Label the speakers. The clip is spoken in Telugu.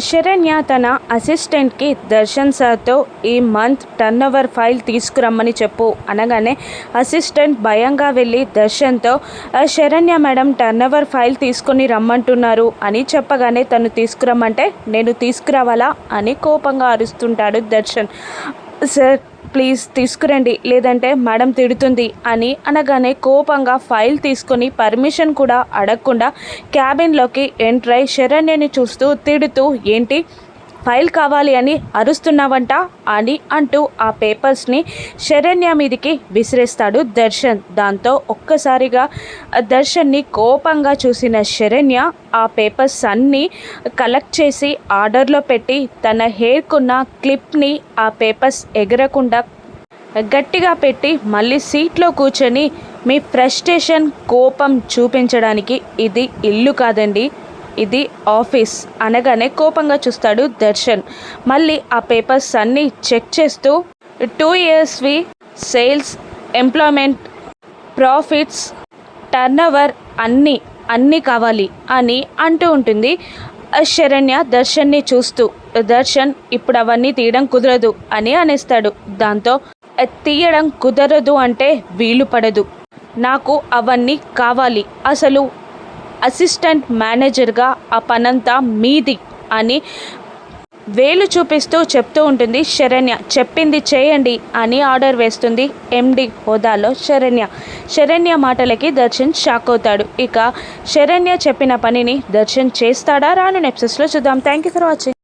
Speaker 1: శరణ్య తన అసిస్టెంట్కి దర్శన్ సార్తో ఈ మంత్ టర్న్ ఓవర్ ఫైల్ తీసుకురమ్మని చెప్పు అనగానే అసిస్టెంట్ భయంగా వెళ్ళి దర్శన్తో Saranya madam turn over file తీసుకొని రమ్మంటున్నారు అని చెప్పగానే తను తీసుకురమ్మంటే నేను తీసుకురావాలా? అని కోపంగా అరుస్తుంటాడు దర్శన్. సార్ ప్లీజ్ తీసుకురండి. లేదంటే మేడం తిడుతుంది అని అనగానే కోపంగా ఫైల్ తీసుకొని పర్మిషన్ కూడా అడగకుండా క్యాబిన్లోకి ఎంటర్ అయి శరణ్యని చూస్తూ తిడుతూ ఏంటి? ఫైల్ కావాలి అని అరుస్తున్నావంట అని అంటూ ఆ పేపర్స్ని శరణ్య మీదికి విసిరేస్తాడు దర్శన్. దాంతో ఒక్కసారిగా దర్శన్ని కోపంగా చూసిన శరణ్య ఆ పేపర్స్ అన్నీ కలెక్ట్ చేసి ఆర్డర్లో పెట్టి తన హెయిర్కున్న క్లిప్ని ఆ పేపర్స్ ఎగరకుండా గట్టిగా పెట్టి మళ్ళీ సీట్లో కూర్చొని మీ ఫ్రస్ట్రేషన్ కోపం చూపించడానికి ఇది ఇల్లు కాదండి. ఇది ఆఫీస్ అనగానే కోపంగా చూస్తాడు దర్శన్. మళ్ళీ ఆ పేపర్స్ అన్నీ చెక్ చేస్తూ టూ ఇయర్స్వి సేల్స్ ఎంప్లాయ్మెంట్ ప్రాఫిట్స్ టర్నవర్ అన్నీ అన్నీ కావాలి అని అంటూ ఉంటుంది శరణ్య దర్శన్ని చూస్తూ. దర్శన్ ఇప్పుడు అవన్నీ తీయడం కుదరదు అని అనేస్తాడు. దాంతో తీయడం కుదరదు అంటే వీలు పడదు. నాకు అవన్నీ కావాలి. అసలు అసిస్టెంట్ మేనేజర్గా ఆ పనంతా మీది అని వేలు చూపిస్తూ చెప్తూ ఉంటుంది. శరణ్య చెప్పింది చేయండి అని ఆర్డర్ వేస్తుంది ఎండి హోదాలో శరణ్య. శరణ్య మాటలకి దర్శన్ షాక్ అవుతాడు. ఇక శరణ్య చెప్పిన పనిని దర్శన్ చేస్తాడా? రాను నెప్సెస్లో చూద్దాం. Thank you for watching